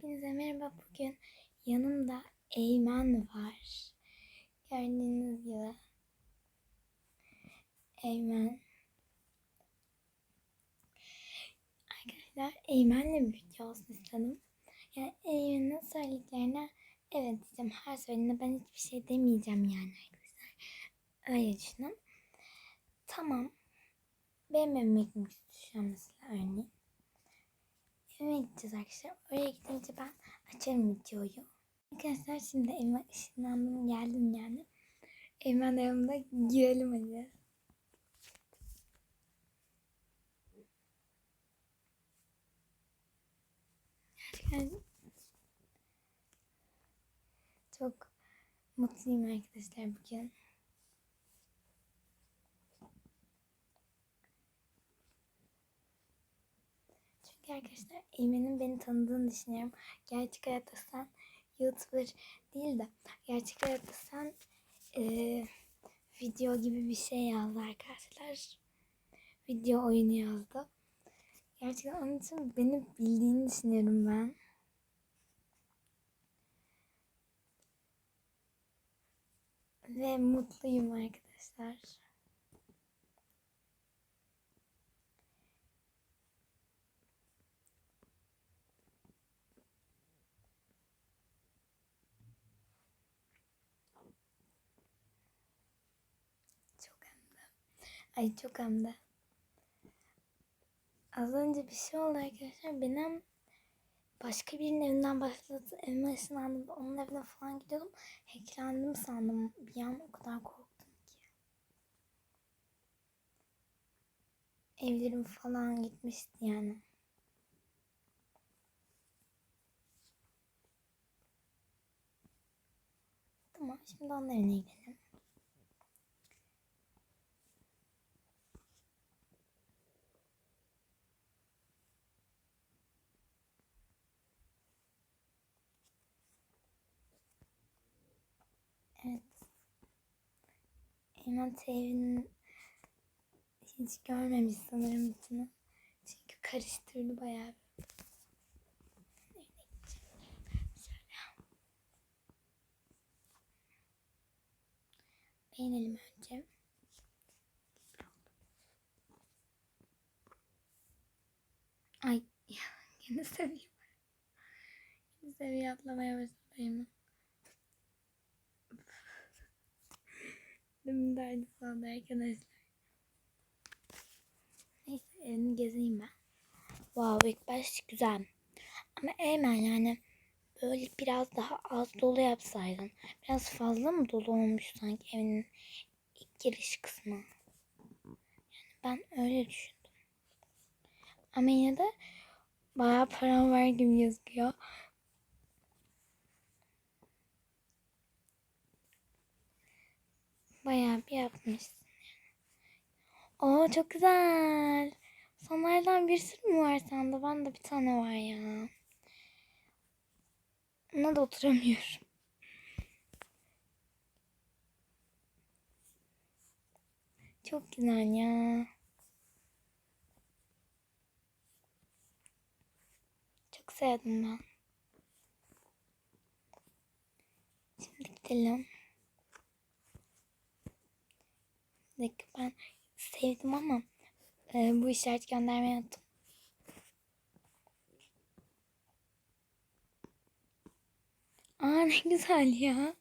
Hepinize merhaba. Bugün yanımda Eymen var. Gördüğünüz gibi. Eymen. Arkadaşlar Eymen'le bir video olsun istedim. Yani Eymen'in söylediklerine evet diyeceğim. Her söylediğinde ben hiçbir şey demeyeceğim yani arkadaşlar. Öyle düşünün. Tamam. Benim gitmek istiyorum mesela örneğin. Evime gideceğiz arkadaşlar. Oraya gidince ben açarım videoyu. Arkadaşlar şimdi evime ışınlandım geldim yani. Evime de yanımda girelim hadi. Çok mutluyum arkadaşlar bugün. Çünkü arkadaşlar Eymen'in beni tanıdığını düşünüyorum. Gerçek hayatta sen YouTuber değil de gerçek hayatta sen eee, video gibi bir şey yazdı arkadaşlar. Video oyunu yazdı. Gerçekten onun için beni bildiğini düşünüyorum ben. Ve mutluyum arkadaşlar. Ay çok hem de. Az önce bir şey oldu arkadaşlar. Benim başka birinin evinden başladı. Evime ışınlandım. Onun evine falan gidiyordum. Hacklendim sandım. Bir an o kadar korktum ki. Evlerim falan gitmişti yani. Tamam şimdi onların evine gidelim. Evet. Eymen evinin hiç görmemiş sanırım içini. Çünkü karıştırdı bayağı. Beğenelim önce. Ay yine seviye. Yine seviye atlamaya başladı Derdi falan arkadaşlar. Neyse evini gezeyim ben. Wow ilk baş güzel. Ama Eymen yani böyle biraz daha az dolu yapsaydın. Biraz fazla mı dolu olmuş sanki evinin ilk giriş kısmı. Yani ben öyle düşündüm. Ama yine de bayağı param var gibi gözüküyor. Bayağı bir yapmışsın. Oo çok güzel. Sonlardan bir sürü mü var sende? Ben de bir tane var ya. Ona da oturamıyorum. Çok güzel ya. Çok sevdim ben. Şimdi gidelim. Dakika, ben sevdim ama e, bu işaret göndermeyi unuttum. Aa ne güzel ya.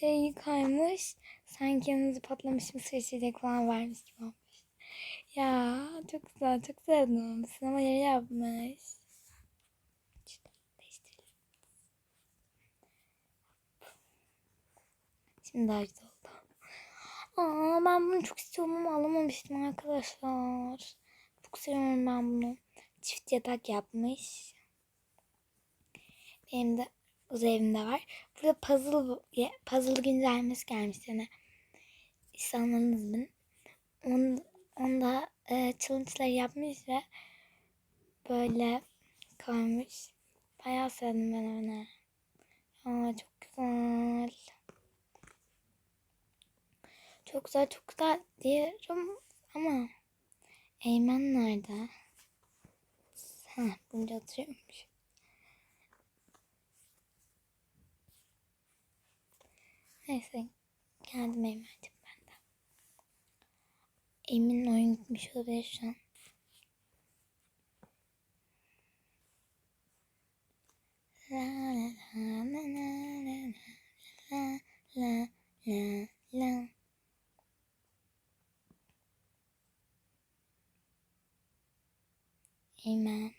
Şey kaymış. Sanki yanınızı patlamış mısır içecek falan vermiş gibi olmuş. Ya çok güzel çok sevdim. Sinema yeri yapmış. Şimdi daha güzel. Aa ben bunu çok istiyorum ama alamamıştım arkadaşlar. Çok seviyorum ben bunu. Çift yatak yapmış. Benim de uzayımda var. Burada puzzle puzzle güncellemesi gelmiş yani. İnsanlarınızın. Onu, onda e, challenge'lar yapmış ve böyle koymuş. Bayağı sevdim ben onu. Aa çok güzel. Çok güzel çok güzel diyorum ama Eymen nerede? Ha, bunu hatırlıyormuş. Neyse geldim Eymen'cim ben de. Emin oyun gitmiş olabilir şu an. La la la la la la la la la la Eymen.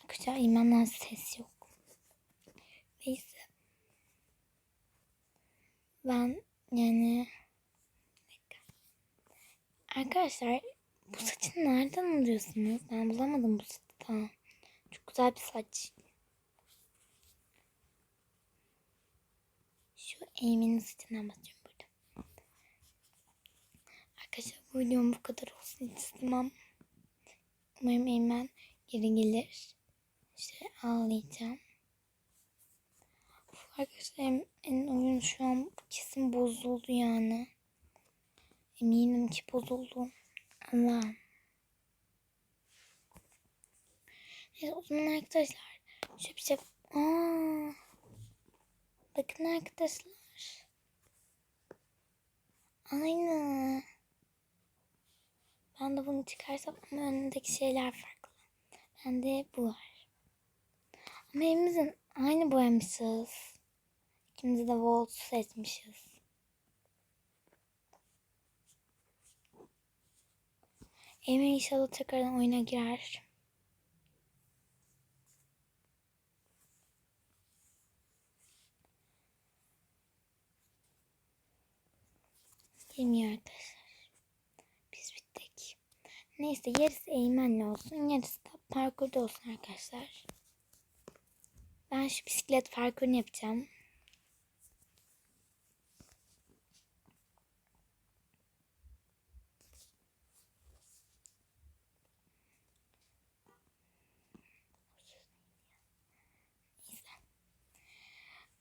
Arkadaşlar Eymen'den ses yok. Neyse. Ben yani. Arkadaşlar bu saçı nereden alıyorsunuz? Ben bulamadım bu saçı daha. Çok güzel bir saç. Şu Amy'nin saçından bahsediyorum burada. Arkadaşlar bu videom bu kadar olsun istemem. Umarım Eymen geri gelir. İşte ağlayacağım. Of, Arkadaşlar en, oyun şu an kesin bozuldu yani. Eminim ki bozuldu. Allah'ım. Evet, o zaman arkadaşlar bir şey... Aa, bakın arkadaşlar. Aynı. Ben de bunu çıkarsam ama önündeki şeyler farklı. Bende bu var. Ama evimizin aynı boyamışız. İkimiz de Volt seçmişiz. Emre inşallah tekrardan oyuna girer. Girmiyor arkadaşlar. Neyse yarısı eğmenli olsun. Yarısı da parkurda olsun arkadaşlar. Ben şu bisiklet parkurunu yapacağım.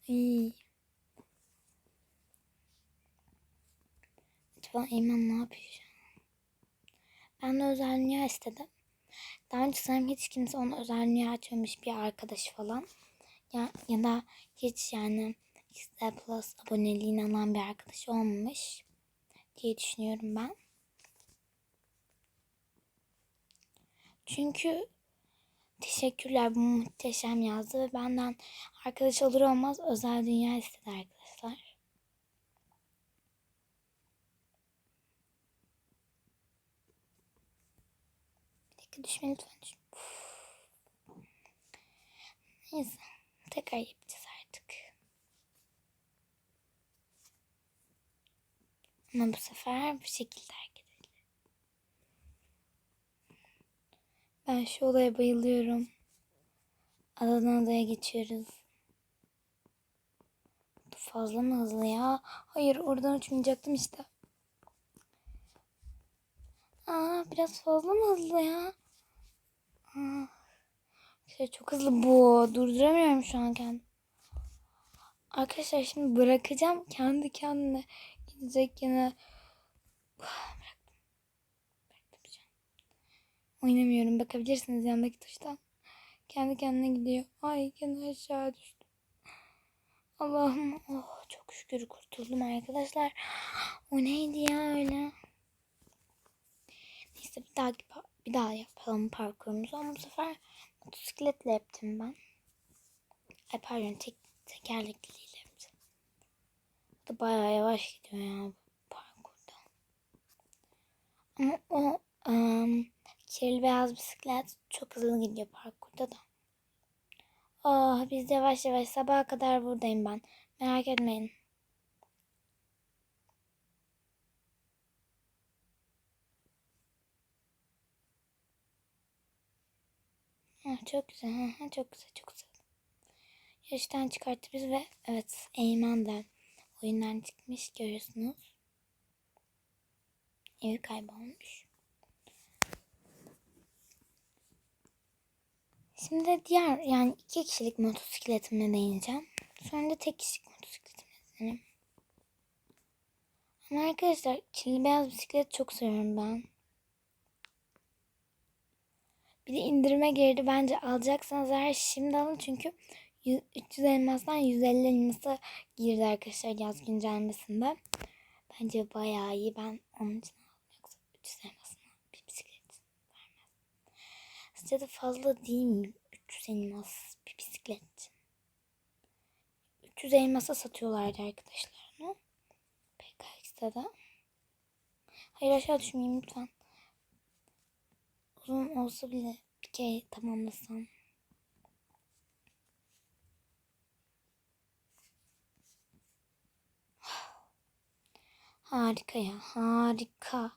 Ay. Acaba Eymen ne yapıyor? Ben de özel dünya istedim. Daha önce sanırım hiç kimse ona özel dünya açmamış bir arkadaşı falan. Ya, ya da hiç yani XD Plus aboneliğini alan bir arkadaş olmamış diye düşünüyorum ben. Çünkü teşekkürler bu muhteşem yazdı ve benden arkadaş olur olmaz özel dünya istedi arkadaşlar. Dakika düşme lütfen. Neyse tekrar yapacağız artık. Ama bu sefer bu şekilde hareket. Ben şu olaya bayılıyorum. Adadan adaya geçiyoruz. Fazla mı hızlı ya? Hayır oradan uçmayacaktım işte. Aa biraz fazla mı hızlı ya? Aa, şey çok hızlı bu. Durduramıyorum şu an kendimi. Arkadaşlar şimdi bırakacağım. Kendi kendine gidecek yine. Bıraktım. Bıraktım. Oynamıyorum. Bakabilirsiniz yandaki tuştan. Kendi kendine gidiyor. Ay gene aşağı düştüm. Allah'ım. Oh çok şükür kurtuldum arkadaşlar. O neydi ya öyle? Neyse bir daha bir daha yapalım parkurumuzu ama bu sefer motosikletle yaptım ben. Ay pardon tek, tekerlekliyle yaptım. Bu da bayağı yavaş gidiyor ya bu parkurda. Ama o um, kirli beyaz bisiklet çok hızlı gidiyor parkurda da. Oh biz yavaş yavaş sabaha kadar buradayım ben. Merak etmeyin. Çok güzel. Çok güzel. Çok güzel. Yarıştan çıkarttı biz ve evet Eymen de oyundan çıkmış görüyorsunuz. Evi kaybolmuş. Şimdi diğer yani iki kişilik motosikletimle değineceğim. Sonra da tek kişilik motosikletimle değineceğim. Ama arkadaşlar kirli beyaz bisiklet çok seviyorum ben. Bir de indirime girdi. Bence alacaksanız eğer şimdi alın çünkü 100 300 elmasdan 150 elması girdi arkadaşlar yaz güncellemesinde. Bence bayağı iyi. Ben onun için aldım. Yoksa 300 elmasına bir bisiklet vermez. Sizce de fazla değil mi? 300 elmas bir bisiklet için. 300 elmasa satıyorlardı arkadaşlar onu. PKX'de de. Hayır aşağı düşmeyeyim lütfen. Uzun olsa bile bir kere tamamlasam. Harika ya harika.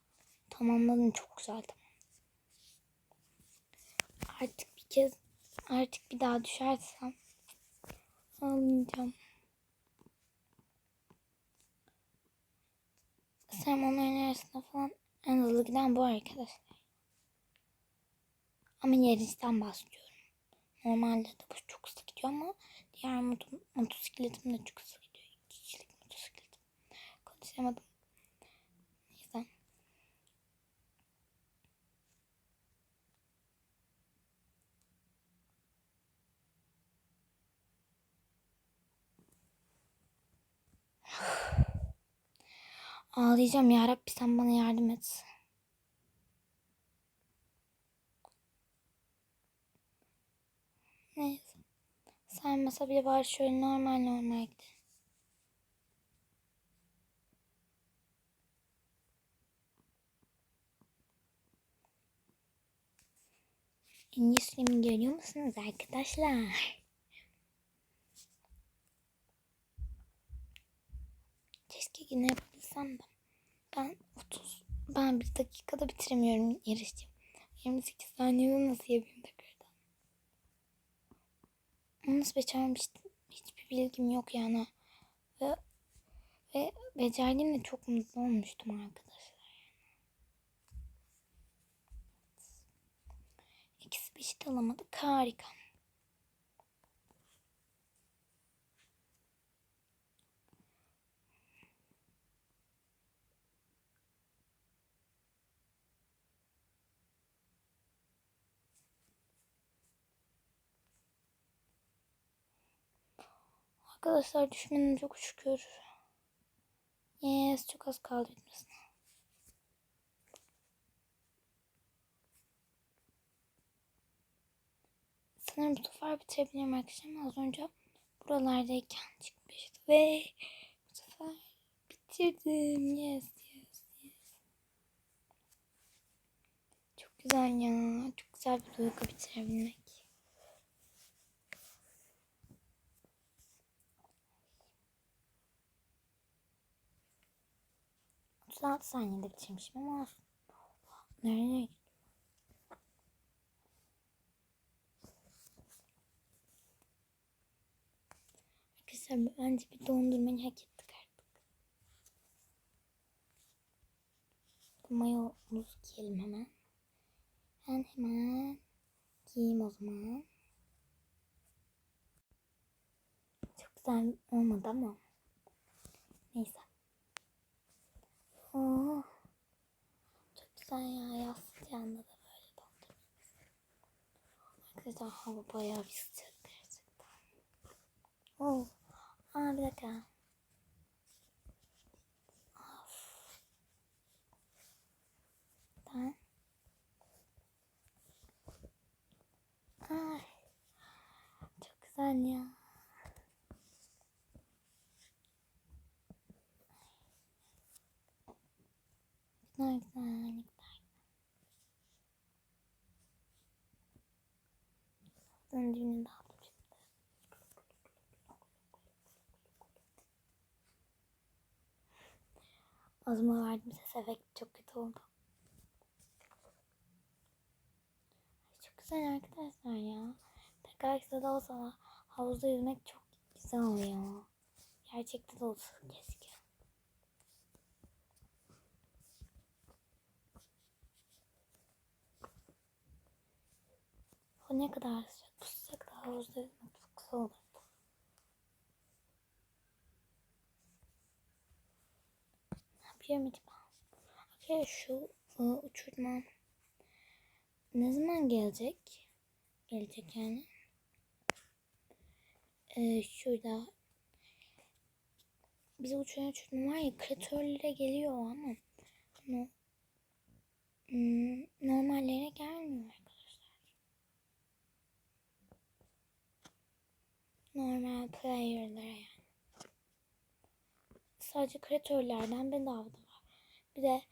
Tamamladın çok güzel tamam. Artık bir kez artık bir daha düşersem ağlayacağım. Sermonların arasında falan en hızlı giden bu arkadaşlar. Ama yarıştan bahsediyorum. Normalde de bu çok hızlı gidiyor ama diğer moto- motosikletim de çok hızlı gidiyor. İki kişilik motosikletim. Konuşamadım. Neyse. Ağlayacağım ya Rabbi sen bana yardım et. Neyse. Saymasa bile bari şöyle normal normal gidelim. İngilizcemi görüyor musunuz arkadaşlar? Keşke yine yapabilsem de. Ben 30, ben bir dakikada bitiremiyorum yarışı. 28 saniyede nasıl yapayım tekrardan? Nasıl becermiştim? Hiçbir bilgim yok yani. Ve, ve becerdiğimde çok mutlu olmuştum arkadaşlar. İkisi bir şey de alamadık. Harika. Arkadaşlar düşmedim çok şükür. Yes çok az kaldı bitmesine. Sanırım bu sefer bitirebilirim arkadaşlar az önce buralardayken çıkmıştı ve bu sefer bitirdim. Yes yes yes. Çok güzel ya. Çok güzel bir duygu bitirebilmek. Otuz altı saniyede bitirmişim ama olsun. Nereye? Arkadaşlar bence bir dondurmayı hak ettik artık. Mayomuzu giyelim hemen. Ben hemen giyeyim o zaman. Çok güzel olmadı ama. Neyse. Oo. Çok güzel ya. Yaz sıcağında da böyle dondurma. Arkadaşlar hava bayağı bir sıcak gerçekten. Oo. Aa bir dakika. Of. Ben. Ay. Çok güzel ya. Ne güzel, ne güzel. Sen düğünü daha dur şimdi. Azma verdim ses efekti çok kötü oldu. Çok güzel arkadaşlar ya. Tekrar kısa da olsa da havuzda yüzmek çok güzel oluyor. Gerçekte de olsa keşke. O ne kadar sıcak. Havuzda yüzmek çok güzel olurdu. Ne yapıyorum acaba? Arkadaşlar şu ıı, uçurtma ne zaman gelecek? Gelecek yani. e, şurada bize uçan uçurtma var ya kreatörlere geliyor ama no, hmm, normallere gelmiyor arkadaşlar. Normal player'lara yani. Sadece kreatörlerden bedava da var. Bir de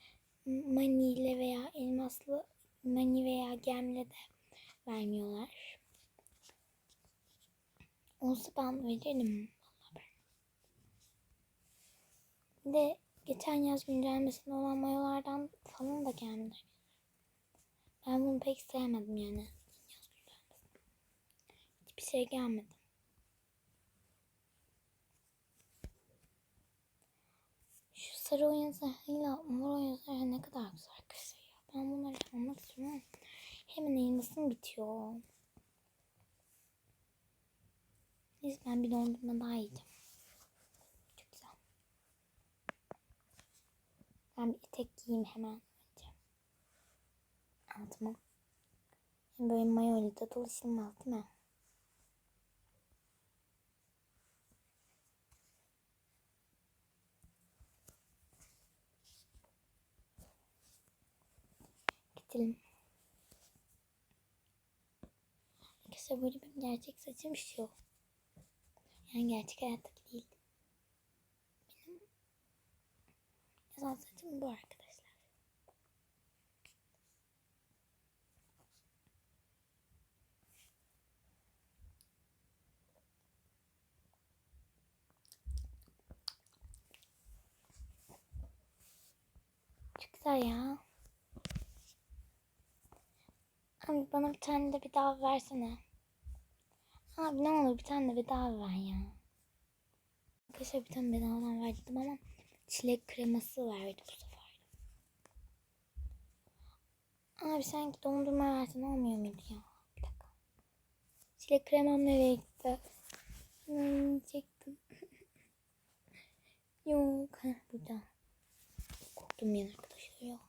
money ile veya elmaslı money veya gemle de vermiyorlar. Olsa ben veririm. Bir de geçen yaz güncellemesinde olan mayolardan falan da gelmedi. Ben bunu pek sevmedim yani. Yaz güncellemesinde. Hiçbir şey gelmedi. Şu sarı oyun zırhıyla mor oyun zırhı ne kadar güzel arkadaşlar ya. Ben bunları almak istiyorum hemen elmasım bitiyor. Neyse ben bir dondurma daha yiyeceğim. Çok güzel. Ben bir etek giyeyim hemen önce. Altıma. Böyle mayo ile dolaşılmaz değil mi? Gidelim. Arkadaşlar böyle benim gerçek saçım şu. Yani gerçek hayattaki değil. Benim yazan saçım bu arkadaşlar. Çok güzel ya. Abi bana bir tane de bir daha versene. Abi ne olur bir tane de bedava ver ya. Arkadaşlar bir tane bedavadan verdim ama çilek kreması verdi bu sefer. Abi sanki dondurma versen olmuyor muydu ya? Bir dakika. Çilek kremam nereye gitti? Yiyecektim. Yok. Heh, burada. Korktum yani arkadaşlar ya.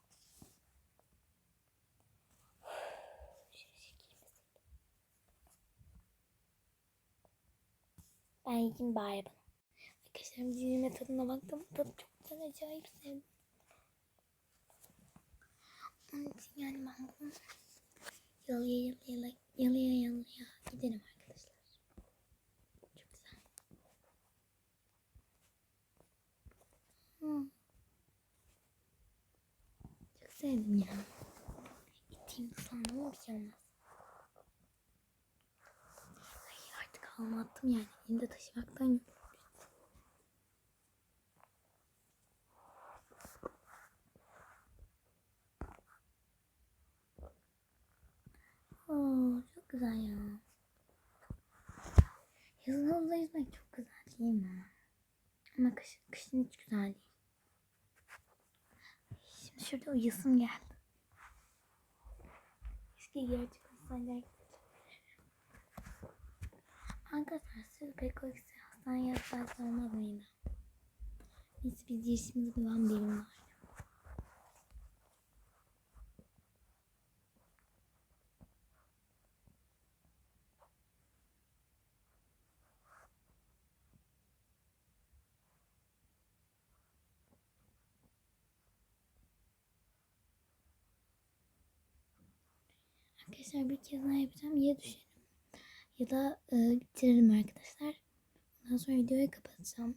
Ben yiyeyim bari bunu. Arkadaşlar dizime tadına baktım. Tadı çok güzel acayip sevdim. Onun için yani ben bunu yalıya yalıya yalıya yalıya giderim arkadaşlar. Çok güzel. Hmm. Çok sevdim ya. İteyim sandım ama bir artık almattım yani. Elimde taşımaktan. Oo, çok güzel ya. Yazın havuzda yüzmek çok güzel değil mi? Ama kış, kışın hiç güzel değil. Şimdi şurada uyusum geldi. Keşke gerçek olsaydı. Arkadaşlar pek ikisi hastaneye yatsak olmaz mıydı? Biz biz yaşımızı bulan birim var. Arkadaşlar bir kez daha yapacağım. Ya düşerim ya da e, bitiririm arkadaşlar. Ondan sonra videoyu kapatacağım.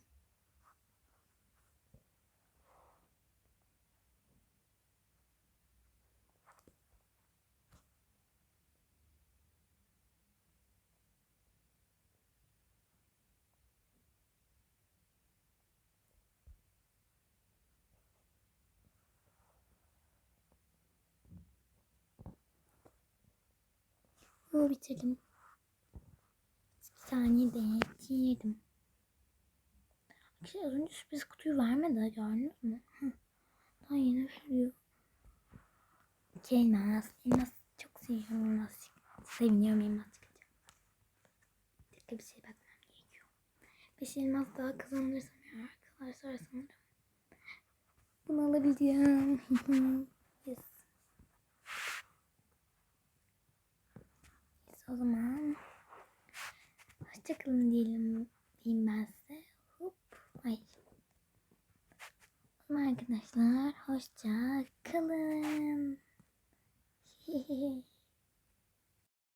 Bu bitirdim. Saniye bekleyelim. Arkadaşlar az önce sürpriz kutuyu vermedi gördünüz mü? Daha yeni. İki elmas. Elmas çok seviyorum elmas. Seviniyorum elmas çıkacak. Bir şey bakmam gerekiyor. Beş elmas daha kazanırsam ya arkadaşlar sanırım. Bunu alabileceğim. yes. yes. O zaman Hoşçakalın diyelim diyeyim ben size. Hop. Ay. Arkadaşlar hoşça kalın.